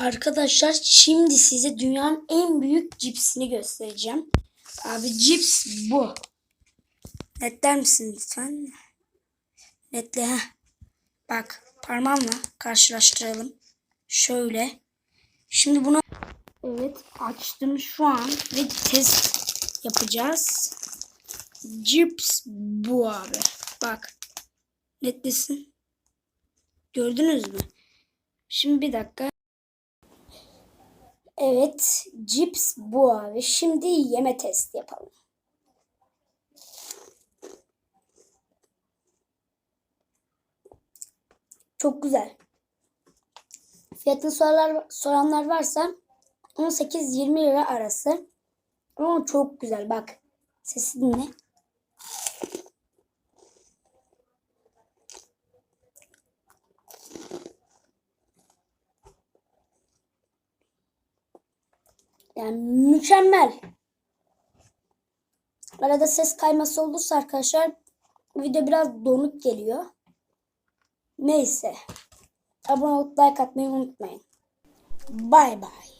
Arkadaşlar şimdi size dünyanın en büyük cipsini göstereceğim. Abi cips bu. Netler misin lütfen? Netle ha. Bak parmağımla karşılaştıralım. Şöyle. Şimdi bunu evet açtım şu an ve test yapacağız. Cips bu abi. Bak. Netlesin. Gördünüz mü? Şimdi bir dakika. Evet, cips bu abi. Şimdi yeme test yapalım. Çok güzel. Fiyatını soranlar, soranlar varsa 18-20 lira arası. Ama çok güzel bak. Sesi dinle. Yani mükemmel. Arada ses kayması olursa arkadaşlar video biraz donuk geliyor. Neyse. Abone olup like atmayı unutmayın. Bay bay.